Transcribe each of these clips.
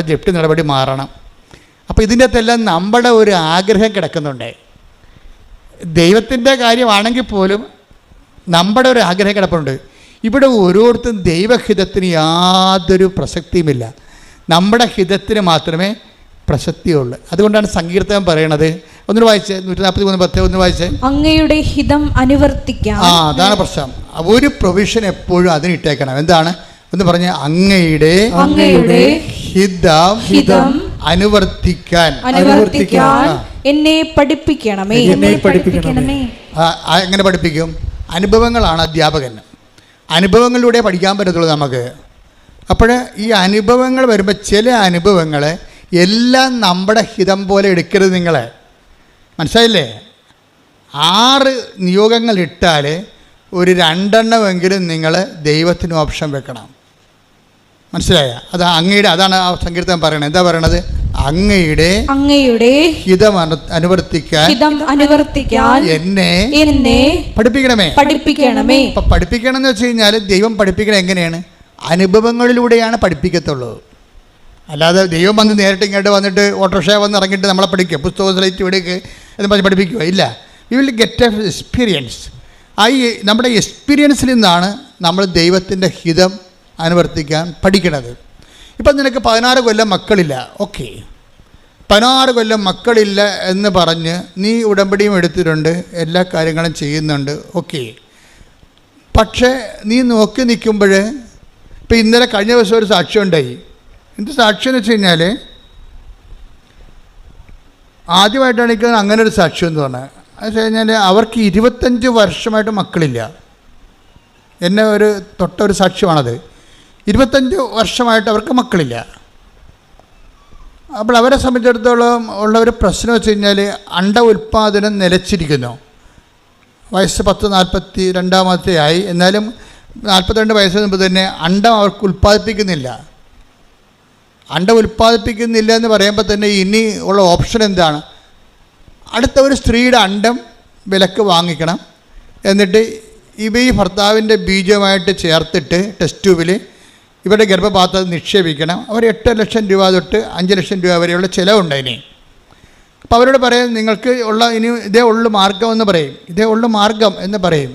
നമ്മുടെ ജപ്തി നടപടി മാറണം. അപ്പോൾ ഇതിന്റെ അകത്തെല്ലാം നമ്മുടെ ഒരു ആഗ്രഹം കിടക്കുന്നുണ്ട്. ദൈവത്തിന്റെ കാര്യമാണെങ്കിൽ പോലും നമ്മുടെ ഒരു ആഗ്രഹം കിടപ്പുണ്ട്. ഇവിടെ ഓരോരുത്തരും ദൈവഹിതത്തിന് യാതൊരു പ്രസക്തിയുമില്ല. നമ്മുടെ ഹിതത്തിന് മാത്രമേ പ്രസക്തിയുള്ളൂ. അതുകൊണ്ടാണ് സങ്കീർത്തനം പറയണത്. ഒന്ന് വായിച്ച് നൂറ്റി നാൽപ്പത്തി മൂന്ന് പത്ത് ഒന്ന് വായിച്ച്? അങ്ങയുടെ ഹിതം അനുവർത്തിക്കാം. ആ അതാണ് പ്രശ്നം. ഒരു പ്രൊവിഷൻ എപ്പോഴും അതിനിട്ടേക്കണം എന്താണ്? എന്ന് പറഞ്ഞ അങ്ങയുടെ അങ്ങയുടെ ഹിതം ഹിതം അനുവർത്തിക്കാൻ. അനുവർത്തിക്കാൻ എന്നെ പഠിപ്പിക്കണമേ. എന്നെ പഠിപ്പിക്കണമേ. എങ്ങനെ പഠിപ്പിക്കും? അനുഭവങ്ങളാണ് അധ്യാപകൻ. അനുഭവങ്ങളിലൂടെ പഠിക്കാൻ പറ്റത്തുള്ളൂ നമുക്ക്. അപ്പോൾ ഈ അനുഭവങ്ങൾ വരുമ്പോൾ ചില അനുഭവങ്ങൾ എല്ലാം നമ്മുടെ ഹിതം പോലെ എടുക്കരുത് നിങ്ങളെ. മനസ്സിലായില്ലേ? ആറ് നിയോഗങ്ങൾ ഇട്ടാൽ ഒരു രണ്ടെണ്ണമെങ്കിലും നിങ്ങൾ ദൈവത്തിന് ഓപ്ഷൻ വെക്കണം. മനസ്സിലായ? അത് അങ്ങയുടെ അതാണ് ആ സങ്കീർത്തനം പറയണത്. എന്താ പറയണത്? അങ്ങയുടെ അങ്ങയുടെ ഹിതം അനുവർത്തിക്കാൻ ഹിതം അനുവർത്തിക്കാൻ എന്നെ എന്നെ പഠിപ്പിക്കണമേ. പഠിപ്പിക്കണമേ. ഇപ്പൊ പഠിപ്പിക്കണം എന്ന് വെച്ച് കഴിഞ്ഞാൽ ദൈവം പഠിപ്പിക്കണം എങ്ങനെയാണ്? അനുഭവങ്ങളിലൂടെയാണ് പഠിപ്പിക്കത്തുള്ളത് അല്ലാതെ ദൈവം വന്ന് നേരിട്ട് ഇങ്ങോട്ട് വന്നിട്ട് ഓട്ടോറിക്ഷ വന്ന് ഇറങ്ങിയിട്ട് നമ്മളെ പഠിക്കുക പുസ്തക സ്ലൈറ്റ് വിടുക എന്ന് പറഞ്ഞ് പഠിപ്പിക്കുക ഇല്ല. We will get a experience ആ നമ്മുടെ എക്സ്പീരിയൻസിൽ നിന്നാണ് നമ്മൾ ദൈവത്തിന്റെ ഹിതം അനുവർത്തിക്കാൻ പഠിക്കണത്. ഇപ്പം നിനക്ക് പതിനാറ് കൊല്ലം മക്കളില്ല. ഓക്കെ. പതിനാറ് കൊല്ലം മക്കളില്ല എന്ന് പറഞ്ഞ് നീ ഉടമ്പടിയും എടുത്തിട്ടുണ്ട്. എല്ലാ കാര്യങ്ങളും ചെയ്യുന്നുണ്ട്. ഓക്കെ. പക്ഷേ നീ നോക്കി നിൽക്കുമ്പോൾ ഇപ്പം ഇന്നലെ കഴിഞ്ഞ ദിവസം ഒരു സാക്ഷ്യം ഉണ്ടായി. എന്ത് സാക്ഷ്യം എന്ന് വെച്ച് കഴിഞ്ഞാൽ ആദ്യമായിട്ടാണ് എനിക്ക് അങ്ങനെ ഒരു സാക്ഷ്യം എന്ന് പറഞ്ഞത്. അത് വെച്ച് കഴിഞ്ഞാൽ അവർക്ക് ഇരുപത്തഞ്ച് വർഷമായിട്ട് മക്കളില്ല. എന്നെ ഒരു തൊട്ട ഒരു സാക്ഷ്യമാണത്. ഇരുപത്തഞ്ച് വർഷമായിട്ട് അവർക്ക് മക്കളില്ല. അപ്പോൾ അവരെ സംബന്ധിച്ചിടത്തോളം ഉള്ള ഒരു പ്രശ്നം വെച്ച് കഴിഞ്ഞാൽ അണ്ട ഉൽപ്പാദനം നിലച്ചിരിക്കുന്നു. വയസ്സ് പത്ത് നാൽപ്പത്തി രണ്ടാമത്തെ ആയി. എന്നാലും നാൽപ്പത്തിരണ്ട് വയസ്സ് മുമ്പ് തന്നെ അണ്ടം അവർക്ക് ഉൽപ്പാദിപ്പിക്കുന്നില്ല. അണ്ടം ഉൽപ്പാദിപ്പിക്കുന്നില്ല എന്ന് പറയുമ്പോൾ തന്നെ ഇനി ഉള്ള ഓപ്ഷൻ എന്താണ്? അടുത്ത ഒരു സ്ത്രീയുടെ അണ്ടം വിലക്ക് വാങ്ങിക്കണം. എന്നിട്ട് ഇവ ഈ ഭർത്താവിന്റെ ബീജമായിട്ട് ചേർത്തിട്ട് ടെസ്റ്റ് ട്യൂബിൽ ഇവരുടെ ഗർഭപാത്രത്തിൽ നിക്ഷേപിക്കണം. അവർ എട്ട് ലക്ഷം രൂപ തൊട്ട് അഞ്ച് ലക്ഷം രൂപ വരെയുള്ള ചിലവുണ്ട് ഇനി. അപ്പോൾ അവരോട് പറയും നിങ്ങൾക്ക് ഉള്ള ഇനി ഇതേ ഉള്ളു മാർഗം എന്ന് പറയും. ഇതേ ഉള്ളു മാർഗം എന്ന് പറയും.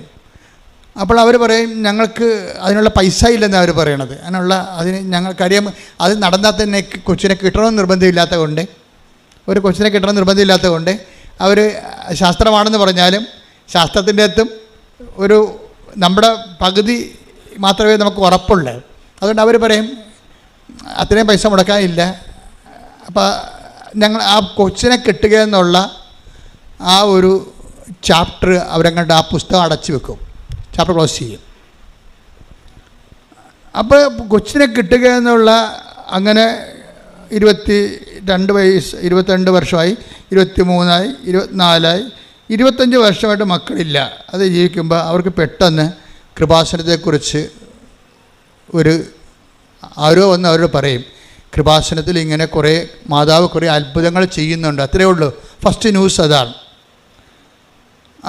അപ്പോൾ അവർ പറയും ഞങ്ങൾക്ക് അതിനുള്ള പൈസ ഇല്ലെന്ന് അവർ പറയണത്. അതിനുള്ള അതിന് ഞങ്ങൾക്കറിയാം അത് നടന്നാൽ തന്നെ കൊച്ചിനെ കിട്ടണമെന്ന് നിർബന്ധമില്ലാത്ത കൊണ്ട് ഒരു കൊച്ചിനെ കിട്ടണം നിർബന്ധമില്ലാത്ത കൊണ്ട് അവർ ശാസ്ത്രമാണെന്ന് പറഞ്ഞാലും ശാസ്ത്രത്തിന്റെ അകത്തും ഒരു നമ്മുടെ പകുതി മാത്രമേ നമുക്ക് ഉറപ്പുള്ളൂ. അതുകൊണ്ട് അവർ പറയും അത്രയും പൈസ മുടക്കാനില്ല അപ്പോൾ ഞങ്ങൾ ആ കൊച്ചിനെ കിട്ടുക എന്നുള്ള ആ ഒരു ചാപ്റ്റർ അവരങ്ങോട്ട് ആ പുസ്തകം അടച്ചു വെക്കും. ചാപ്റ്റർ ക്ലോസ് ചെയ്യും. അപ്പോൾ കൊച്ചിനെ കിട്ടുക എന്നുള്ള അങ്ങനെ ഇരുപത്തി രണ്ട് വയസ്സ് ഇരുപത്തിരണ്ട് വർഷമായി ഇരുപത്തി മൂന്നായി ഇരുപത്തിനാലായി ഇരുപത്തഞ്ച് വർഷമായിട്ട് മക്കളില്ല. അത് ജീവിക്കുമ്പോൾ അവർക്ക് പെട്ടെന്ന് കൃപാസനത്തെക്കുറിച്ച് ഒരു ആരോ വന്ന് അവരോട് പറയും കൃപാസനത്തിൽ ഇങ്ങനെ കുറേ മാതാവ് കുറേ അത്ഭുതങ്ങൾ ചെയ്യുന്നുണ്ട്. അത്രയേ ഉള്ളൂ. ഫസ്റ്റ് ന്യൂസ് അതാണ്.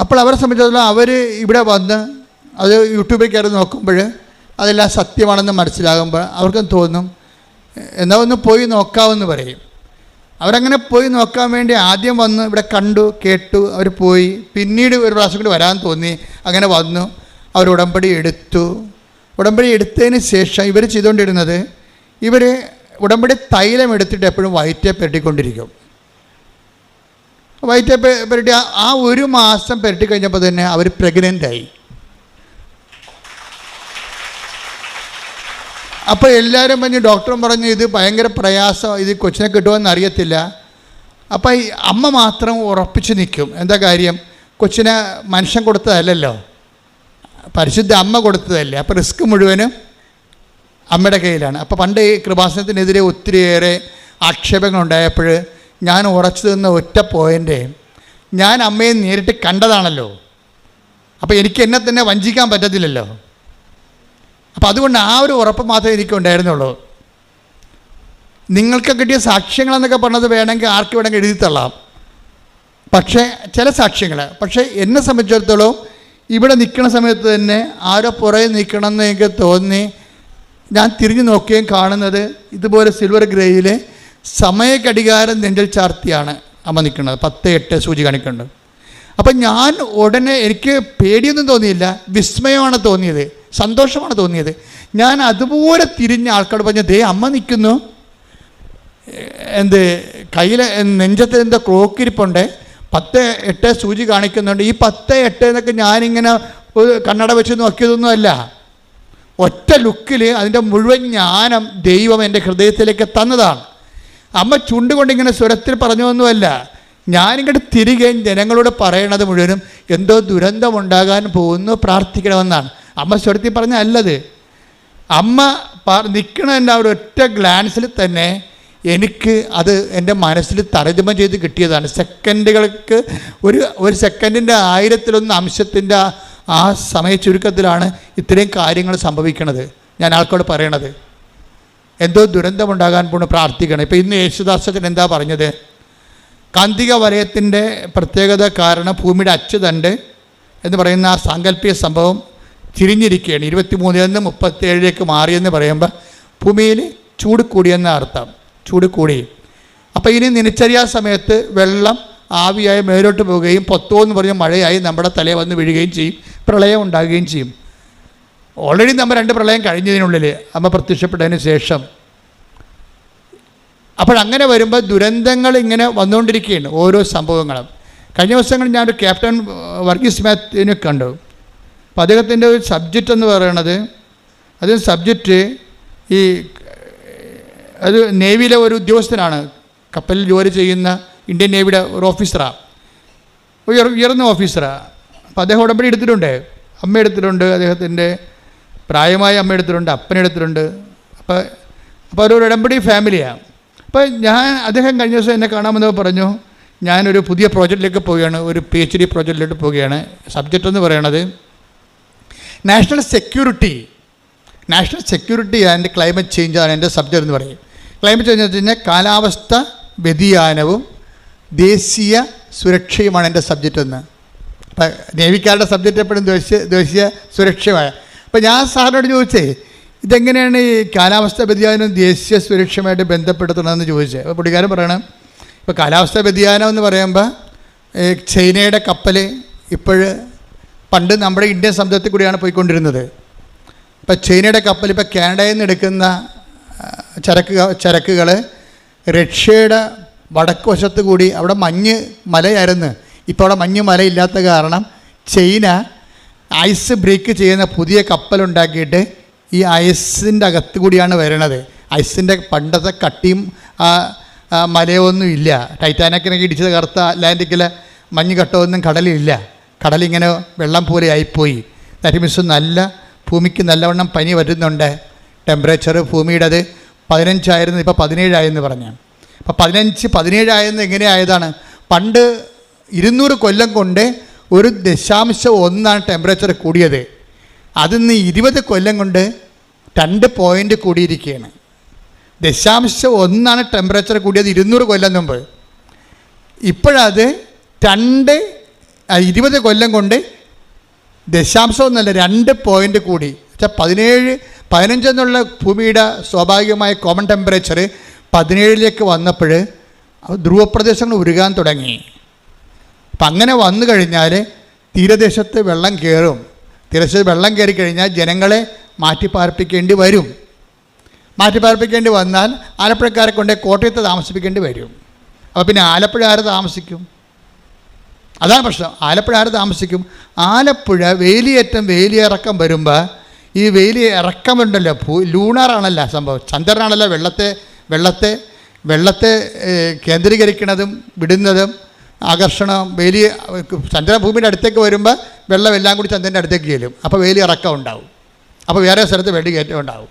അപ്പോൾ അവരെ സംബന്ധിച്ചിടത്തോളം അവർ ഇവിടെ വന്ന് അത് യൂട്യൂബിൽ കയറി നോക്കുമ്പോൾ അതെല്ലാം സത്യമാണെന്ന് മനസ്സിലാകുമ്പോൾ അവർക്കും തോന്നും? എന്നാൽ ഒന്ന് പോയി നോക്കാമെന്ന് പറയും. അവരങ്ങനെ പോയി നോക്കാൻ വേണ്ടി ആദ്യം വന്ന് ഇവിടെ കണ്ടു കേട്ടു അവർ പോയി. പിന്നീട് ഒരു പ്രാവശ്യം കൂടി വരാൻ തോന്നി അങ്ങനെ വന്നു അവർ ഉടമ്പടി എടുത്തു. ഉടമ്പടി എടുത്തതിന് ശേഷം ഇവർ ചെയ്തുകൊണ്ടിരുന്നത് ഇവർ ഉടമ്പടി തൈലം എടുത്തിട്ട് എപ്പോഴും വയറ്റെ പെരട്ടിക്കൊണ്ടിരിക്കും. വയറ്റെ പെരട്ടി ആ ഒരു മാസം പെരട്ടി കഴിഞ്ഞപ്പോൾ തന്നെ അവർ പ്രഗ്നന്റായി അപ്പോൾ എല്ലാവരും പറഞ്ഞു ഡോക്ടറും പറഞ്ഞു ഇത് ഭയങ്കര പ്രയാസം ഇത് കൊച്ചിനെ കിട്ടുമെന്ന് അറിയത്തില്ല. അപ്പോൾ ഈ അമ്മ മാത്രം ഉറപ്പിച്ച് നിൽക്കും. എന്താ കാര്യം? കൊച്ചിനെ മനുഷ്യൻ കൊടുത്തതല്ലല്ലോ. പരിശുദ്ധ അമ്മ കൊടുത്തതല്ലേ. അപ്പോൾ റിസ്ക് മുഴുവനും അമ്മയുടെ കയ്യിലാണ്. അപ്പോൾ പണ്ട് ഈ കൃപാസനത്തിനെതിരെ ഒത്തിരിയേറെ ആക്ഷേപങ്ങൾ ഉണ്ടായപ്പോൾ ഞാൻ ഉറച്ചു നിന്ന ഒറ്റ പോയിന്റ് ഞാൻ അമ്മയെ നേരിട്ട് കണ്ടതാണല്ലോ. അപ്പോൾ എനിക്ക് എന്നെ തന്നെ വഞ്ചിക്കാൻ പറ്റത്തില്ലല്ലോ. അപ്പോൾ അതുകൊണ്ട് ആ ഒരു ഉറപ്പ് മാത്രമേ എനിക്കുണ്ടായിരുന്നുള്ളൂ നിങ്ങൾക്ക് കിട്ടിയ സാക്ഷ്യങ്ങളെന്നൊക്കെ പറഞ്ഞത് വേണമെങ്കിൽ ആർക്ക് വേണമെങ്കിൽ എഴുതി തള്ളാം. പക്ഷേ ചില സാക്ഷ്യങ്ങൾ. പക്ഷേ എന്നെ സംബന്ധിച്ചിടത്തോളം ഇവിടെ നിൽക്കുന്ന സമയത്ത് തന്നെ ആരോ പുറകെ നിൽക്കണം എന്ന് എനിക്ക് തോന്നി ഞാൻ തിരിഞ്ഞു നോക്കുകയും കാണുന്നത് ഇതുപോലെ സിൽവർ ഗ്രേയിലെ സമയഘടികാരം നെഞ്ചൽ ചാർത്തിയാണ് അമ്മ നിൽക്കുന്നത്. പത്ത് എട്ട് സൂചി കാണിക്കുന്നുണ്ട്. അപ്പം ഞാൻ ഉടനെ എനിക്ക് പേടിയൊന്നും തോന്നിയില്ല. വിസ്മയമാണ് തോന്നിയത്. സന്തോഷമാണ് തോന്നിയത്. ഞാൻ അതുപോലെ തിരിഞ്ഞ ആൾക്കാർ പറഞ്ഞു ദേ അമ്മ നിൽക്കുന്നു. എന്ത് കയ്യിൽ നെഞ്ചത്ത് എന്താ ക്ലോക്കിരിപ്പുണ്ട് പത്ത് എട്ട് സൂചി കാണിക്കുന്നുണ്ട്. ഈ പത്ത് എട്ട് എന്നൊക്കെ ഞാനിങ്ങനെ ഒരു കണ്ണട വെച്ച് നോക്കിയതൊന്നുമല്ല ഒറ്റ ലുക്കിൽ അതിന്റെ മുഴുവൻ ജ്ഞാനം ദൈവം എന്റെ ഹൃദയത്തിലേക്ക് തന്നതാണ്. അമ്മ ചുണ്ടുകൊണ്ടിങ്ങനെ സ്വരത്തിൽ പറഞ്ഞതൊന്നുമല്ല. ഞാനിങ്ങോട്ട് തിരികെ ജനങ്ങളോട് പറയണത് മുഴുവനും എന്തോ ദുരന്തമുണ്ടാകാൻ പോകുന്നു പ്രാർത്ഥിക്കണമെന്നാണ്. അമ്മ സ്വരത്തിൽ പറഞ്ഞ അല്ലത് അമ്മ നിൽക്കണതിന്റെ ആ ഒരു ഒറ്റ ഗ്ലാൻസിൽ തന്നെ എനിക്ക് അത് എന്റെ മനസ്സിൽ തർജമ ചെയ്ത് കിട്ടിയതാണ്. സെക്കൻഡുകൾക്ക് ഒരു ഒരു സെക്കൻഡിന്റെ ആയിരത്തിലൊന്ന് അംശത്തിന്റെ ആ- സമയ ചുരുക്കത്തിലാണ് ഇത്രയും കാര്യങ്ങൾ സംഭവിക്കണത്. ഞാൻ ആൾക്കോട് പറയണത്. എന്തോ ദുരന്തമുണ്ടാകാൻ പോണ് പ്രാർത്ഥിക്കണം. ഇപ്പം ഇന്ന് യേശുദാസച്ചൻ എന്താ പറഞ്ഞത്? കാന്തിക വലയത്തിന്റെ പ്രത്യേകത കാരണം ഭൂമിയുടെ അച്ചുതണ്ട് എന്ന് പറയുന്ന ആ സാങ്കല്പിക സംഭവം തിരിഞ്ഞിരിക്കുകയാണ്. ഇരുപത്തി മൂന്നിൽ നിന്ന് മുപ്പത്തേഴിലേക്ക് മാറിയെന്ന് പറയുമ്പോൾ ഭൂമിയിൽ ചൂട് കൂടിയെന്ന അർത്ഥം. ചൂട് കൂടി. അപ്പോൾ ഇനി നിനച്ചറിയാ സമയത്ത് വെള്ളം ആവിയായി മേലോട്ട് പോവുകയും പൊത്തോ എന്ന് പറഞ്ഞ മഴയായി നമ്മുടെ തലയെ വന്ന് വീഴുകയും ചെയ്യും. പ്രളയം ഉണ്ടാകുകയും ചെയ്യും. ഓൾറെഡി നമ്മൾ രണ്ട് പ്രളയം കഴിഞ്ഞതിനുള്ളിൽ അമ്മ പ്രത്യക്ഷപ്പെട്ടതിന് ശേഷം. അപ്പോഴങ്ങനെ വരുമ്പോൾ ദുരന്തങ്ങൾ ഇങ്ങനെ വന്നുകൊണ്ടിരിക്കുകയാണ് ഓരോ സംഭവങ്ങളും. കഴിഞ്ഞ ദിവസങ്ങളിൽ ഞാനൊരു ക്യാപ്റ്റൻ വർഗീസ് മാത്യുവിനെ കണ്ടു. അപ്പോൾ അദ്ദേഹത്തിന്റെ ഒരു സബ്ജക്റ്റ് എന്ന് പറയണത് അതിന് സബ്ജക്റ്റ് ഈ അത് നേവിയിലെ ഒരു ഉദ്യോഗസ്ഥനാണ്. കപ്പലിൽ ജോലി ചെയ്യുന്ന ഇന്ത്യൻ നേവിയുടെ ഒരു ഓഫീസറാണ് ഉയർ ഉയർന്ന ഓഫീസറാണ് അപ്പോൾ അദ്ദേഹം ഉടമ്പടി എടുത്തിട്ടുണ്ട്. അമ്മ എടുത്തിട്ടുണ്ട് അദ്ദേഹത്തിന്റെ പ്രായമായ അമ്മ എടുത്തിട്ടുണ്ട് അപ്പൻ എടുത്തിട്ടുണ്ട്. അപ്പോൾ അപ്പോൾ ഒരു ഉടമ്പടി ഫാമിലിയാണ് അപ്പോൾ ഞാൻ അദ്ദേഹം കഴിഞ്ഞ ദിവസം എന്നെ കാണാമെന്ന് പറഞ്ഞു. ഞാനൊരു പുതിയ പ്രോജക്റ്റിലേക്ക് പോവുകയാണ്. ഒരു പി എച്ച് ഡി പ്രോജക്റ്റിലേക്ക് പോവുകയാണ്. സബ്ജക്റ്റ് എന്ന് പറയണത് national security national security and climate change ആണ് എന്റെ സബ്ജക്റ്റ് എന്ന് പറയും. ക്ലൈമറ്റ് ചേഞ്ച് വെച്ച് കഴിഞ്ഞാൽ കാലാവസ്ഥ വ്യതിയാനവും ദേശീയ സുരക്ഷയുമാണ് എന്റെ സബ്ജക്റ്റ് എന്ന് അപ്പം നേവിക്കാരുടെ സബ്ജക്റ്റ് എപ്പോഴും ദേശീയ ദേശീയ സുരക്ഷയുമായ അപ്പം ഞാൻ സാറിനോട് ചോദിച്ചേ ഇതെങ്ങനെയാണ് ഈ കാലാവസ്ഥ വ്യതിയാനം ദേശീയ സുരക്ഷയുമായിട്ട് ബന്ധപ്പെടുത്തണമെന്ന് ചോദിച്ചത് അപ്പോൾ പുള്ളിക്കാരൻ പറയണം ഇപ്പോൾ കാലാവസ്ഥ വ്യതിയാനം എന്ന് പറയുമ്പോൾ ചൈനയുടെ കപ്പൽ ഇപ്പോൾ പണ്ട് നമ്മുടെ ഇന്ത്യൻ സമുദ്രത്തിൽ കൂടിയാണ് പോയിക്കൊണ്ടിരുന്നത്. ഇപ്പം ചൈനയുടെ കപ്പൽ ഇപ്പോൾ കാനഡയിൽ നിന്ന് എടുക്കുന്ന ചരക്ക് ചരക്കുകൾ റഷ്യയുടെ വടക്ക് വശത്ത് കൂടി അവിടെ മഞ്ഞ് മലയായിരുന്നു. ഇപ്പോൾ അവിടെ മഞ്ഞ് മലയില്ലാത്ത കാരണം ചൈന ഐസ് ബ്രേക്ക് ചെയ്യുന്ന പുതിയ കപ്പലുണ്ടാക്കിയിട്ട് ഈ ഐസിന്റെ അകത്ത് കൂടിയാണ് വരണത് ഐസിന്റെ പണ്ടത്തെ കട്ടിയും മലയൊന്നും ഇല്ല. ടൈറ്റാനക്കിനൊക്കെ ഇടിച്ചത് കറുത്ത അറ്റ്ലാന്റിക്കിലെ മഞ്ഞ് കട്ടമൊന്നും കടലില്ല കടലിങ്ങനെ വെള്ളം പോലെ ആയിപ്പോയി. ദാറ്റ് മീൻസ് നല്ല ഭൂമിക്ക് നല്ലവണ്ണം പനി വരുന്നുണ്ട്. ടെമ്പറേച്ചർ ഭൂമിയുടേത് പതിനഞ്ചായിരുന്നു ഇപ്പോൾ പതിനേഴായെന്ന് പറഞ്ഞു. അപ്പോൾ പതിനഞ്ച് പതിനേഴായെന്ന് എങ്ങനെയായതാണ്? പണ്ട് ഇരുന്നൂറ് കൊല്ലം കൊണ്ട് ഒരു ദശാംശം ഒന്നാണ് ടെമ്പറേച്ചർ കൂടിയത്. അതിന്ന് ഇരുപത് കൊല്ലം കൊണ്ട് രണ്ട് പോയിന്റ് കൂടിയിരിക്കുകയാണ്. ദശാംശം ഒന്നാണ് ടെമ്പറേച്ചർ കൂടിയത് ഇരുന്നൂറ് കൊല്ലം മുമ്പ്. ഇപ്പോഴത് രണ്ട് ഇരുപത് കൊല്ലം കൊണ്ട് ദശാംശം ഒന്നല്ല രണ്ട് പോയിന്റ് കൂടി. വെച്ചാൽ പതിനേഴ് പതിനഞ്ചെന്നുള്ള ഭൂമിയുടെ സ്വാഭാവികമായ കോമൺ ടെമ്പറേച്ചർ പതിനേഴിലേക്ക് വന്നപ്പോൾ ധ്രുവപ്രദേശങ്ങൾ ഉരുകാൻ തുടങ്ങി. അപ്പം അങ്ങനെ വന്നു കഴിഞ്ഞാൽ തീരദേശത്ത് വെള്ളം കയറും. തീരദേശത്ത് വെള്ളം കയറി കഴിഞ്ഞാൽ ജനങ്ങളെ മാറ്റിപ്പാർപ്പിക്കേണ്ടി വരും. മാറ്റിപ്പാർപ്പിക്കേണ്ടി വന്നാൽ ആലപ്പുഴക്കാരെ കൊണ്ട് കോട്ടയത്ത് താമസിപ്പിക്കേണ്ടി വരും. അപ്പോൾ പിന്നെ ആലപ്പുഴ ആര് താമസിക്കും? അതാണ് പ്രശ്നം. ആലപ്പുഴ ആര് താമസിക്കും? ആലപ്പുഴ വേലിയേറ്റം വേലിയിറക്കം വരുമ്പോൾ ഈ വെയിൽ ഇറക്കമുണ്ടല്ലോ. ഭൂ ലൂണാറാണല്ലോ സംഭവം. ചന്ദ്രനാണല്ലോ വെള്ളത്തെ വെള്ളത്തെ വെള്ളത്തെ കേന്ദ്രീകരിക്കുന്നതും വിടുന്നതും ആകർഷണം വേലി ചന്ദ്രഭൂമിയുടെ അടുത്തേക്ക് വരുമ്പോൾ വെള്ളം എല്ലാം കൂടി ചന്ദ്രന്റെ അടുത്തേക്ക് ചെല്ലും. അപ്പോൾ വേലി ഇറക്കം ഉണ്ടാവും. അപ്പോൾ വേറെ സ്ഥലത്ത് വെള്ളി കയറ്റം ഉണ്ടാവും.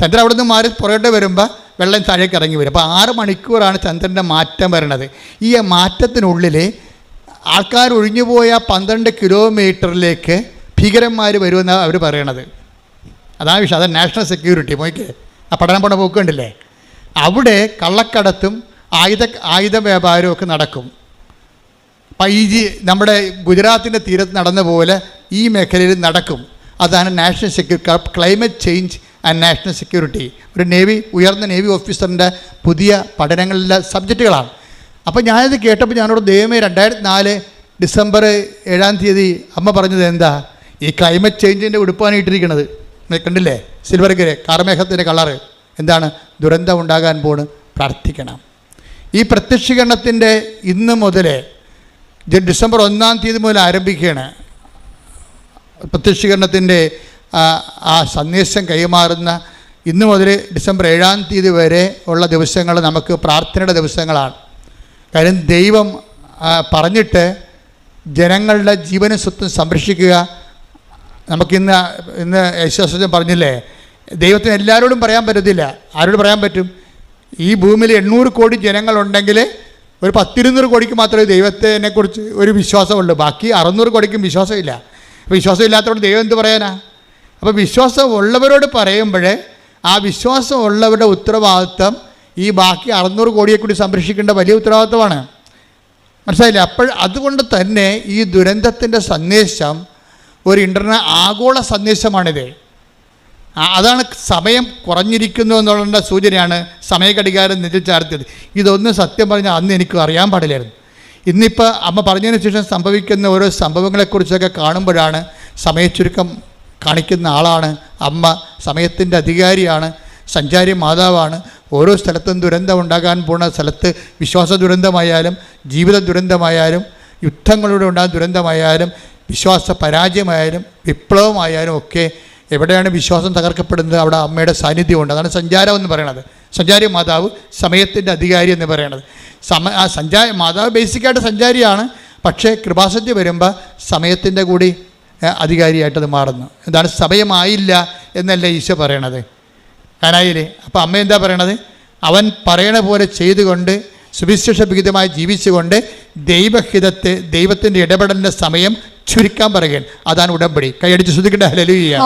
ചന്ദ്രൻ അവിടെ നിന്ന് മാറി പുറകോട്ട് വരുമ്പോൾ വെള്ളം താഴേക്ക് ഇറങ്ങി വരും. അപ്പോൾ ആറ് മണിക്കൂറാണ് ചന്ദ്രന്റെ മാറ്റം വരുന്നത് ഈ മാറ്റത്തിനുള്ളിൽ ആൾക്കാർ ഒഴിഞ്ഞുപോയ പന്ത്രണ്ട് കിലോമീറ്ററിലേക്ക് ഭീകരന്മാർ വരുമെന്നാണ് അവർ പറയണത്. അതാണ് വിഷയം അത് നാഷണൽ സെക്യൂരിറ്റി മോയ്ക്ക്. ആ പഠനം പോണ പോക്ക് കണ്ടില്ലേ? അവിടെ കള്ളക്കടത്തും ആയുധ ആയുധ വ്യാപാരവും ഒക്കെ നടക്കും. അപ്പം ഈ ജി നമ്മുടെ ഗുജറാത്തിന്റെ തീരത്ത് നടന്ന പോലെ ഈ മേഖലയിൽ നടക്കും. അതാണ് national security climate change and national security ഒരു നേവി ഉയർന്ന നേവി ഓഫീസറിന്റെ പുതിയ പഠനങ്ങളിലെ സബ്ജക്റ്റുകളാണ് അപ്പോൾ ഞാനിത് കേട്ടപ്പോൾ ഞാനോട് ദൈവമേ രണ്ടായിരത്തി നാല് ഡിസംബർ ഏഴാം തീയതി അമ്മ പറഞ്ഞത് എന്താ? ഈ ക്ലൈമറ്റ് ചേഞ്ചിന്റെ ഉടുപ്പാണ് ഇട്ടിരിക്കുന്നത് കണ്ടില്ലേ? സിൽവർ ഗ്രേ കാർമേഘത്തിന്റെ കളറ് എന്താണ്? ദുരന്തം ഉണ്ടാകാൻ പോണ്. പ്രാർത്ഥിക്കണം. ഈ പ്രത്യക്ഷീകരണത്തിന്റെ ഇന്ന് മുതൽ ഡിസംബർ ഒന്നാം തീയതി മുതൽ ആരംഭിക്കുകയാണ്. പ്രത്യക്ഷീകരണത്തിന്റെ ആ, സന്ദേശം കൈമാറുന്ന ഇന്ന് മുതൽ ഡിസംബർ ഏഴാം തീയതി വരെ ഉള്ള ദിവസങ്ങൾ നമുക്ക് പ്രാർത്ഥനയുടെ ദിവസങ്ങളാണ്. കാര്യം ദൈവം പറഞ്ഞിട്ട് ജനങ്ങളുടെ ജീവനും സ്വത്തും സംരക്ഷിക്കുക നമുക്കിന്ന് ഇന്ന് യേശുദാസൻ പറഞ്ഞില്ലേ? ദൈവത്തിന് എല്ലാവരോടും പറയാൻ പറ്റത്തില്ല. ആരോട് പറയാൻ പറ്റും? ഈ ഭൂമിയിൽ എണ്ണൂറ് കോടി ജനങ്ങളുണ്ടെങ്കിൽ ഒരു പത്തിരുന്നൂറ് കോടിക്ക് മാത്രമേ ദൈവത്തിനെക്കുറിച്ച് ഒരു വിശ്വാസമുള്ളൂ. ബാക്കി അറുന്നൂറ് കോടിക്കും വിശ്വാസമില്ല. അപ്പോൾ വിശ്വാസം ഇല്ലാത്തതുകൊണ്ട് ദൈവം എന്ത് പറയാനാ? അപ്പോൾ വിശ്വാസമുള്ളവരോട് പറയുമ്പോഴേ ആ വിശ്വാസമുള്ളവരുടെ ഉത്തരവാദിത്വം ഈ ബാക്കി അറുന്നൂറ് കോടിയെ കൂടി സംരക്ഷിക്കേണ്ട വലിയ ഉത്തരവാദിത്വമാണ്. മനസ്സിലായില്ലേ? അപ്പോൾ അതുകൊണ്ട് തന്നെ ഈ ദുരന്തത്തിന്റെ സന്ദേശം ഒരു ഇന്റർനെ ആഗോള സന്ദേശമാണിത്. അതാണ് സമയം കുറഞ്ഞിരിക്കുന്നു എന്നുള്ള സൂചനയാണ് സമയഘടികാരം നെഞ്ചിൽ ചാർത്തിയത്. ഇതൊന്നും സത്യം പറഞ്ഞാൽ അന്ന് എനിക്ക് അറിയാൻ പാടില്ലായിരുന്നു. ഇന്നിപ്പോൾ അമ്മ പറഞ്ഞതിന് ശേഷം സംഭവിക്കുന്ന ഓരോ സംഭവങ്ങളെക്കുറിച്ചൊക്കെ കാണുമ്പോഴാണ് സമയച്ചുരുക്കം കാണിക്കുന്ന ആളാണ് അമ്മ സമയത്തിന്റെ അധികാരിയാണ് സഞ്ചാരി മാതാവാണ്. ഓരോ സ്ഥലത്തും ദുരന്തം ഉണ്ടാകാൻ പോണ സ്ഥലത്ത് വിശ്വാസ ദുരന്തമായാലും ജീവിത ദുരന്തമായാലും യുദ്ധങ്ങളിലൂടെ ഉണ്ടാകുന്ന ദുരന്തമായാലും വിശ്വാസ പരാജയമായാലും വിപ്ലവമായാലും ഒക്കെ എവിടെയാണ് വിശ്വാസം തകർക്കപ്പെടുന്നത്? അവിടെ അമ്മയുടെ സാന്നിധ്യം ഉണ്ട് അതാണ് സഞ്ചാരം എന്ന് പറയുന്നത്. സഞ്ചാരി മാതാവ് സമയത്തിന്റെ അധികാരി എന്ന് പറയുന്നത്. സമ ആ സഞ്ചാരി മാതാവ് ബേസിക്കായിട്ട് സഞ്ചാരിയാണ്. പക്ഷേ കൃപാസന്ധ്യ വരുമ്പോൾ സമയത്തിന്റെ കൂടി അധികാരിയായിട്ടത് മാറുന്നു. എന്താണ്? സമയമായില്ല എന്നല്ല ഈശോ പറയണത്. കാനായില്ലേ അപ്പോൾ അമ്മ എന്താ പറയണത്? അവൻ പറയണ പോലെ ചെയ്തുകൊണ്ട് സുവിശേഷ വിഹിതമായി ജീവിച്ചുകൊണ്ട് ദൈവഹിതത്തെ ദൈവത്തിന്റെ ഇടപെടലിന്റെ സമയം ചുരുക്കാൻ പറയുകയാണ്. അതാണ് ഉടമ്പടി. കൈയടിച്ച് ശ്രദ്ധിക്കേണ്ട ഹലലുയ്യ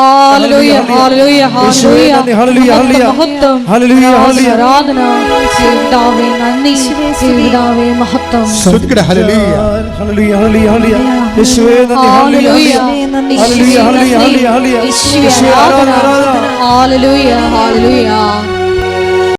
ശ്രദ്ധിക്കട്ടെ. ഹലലുയ്യ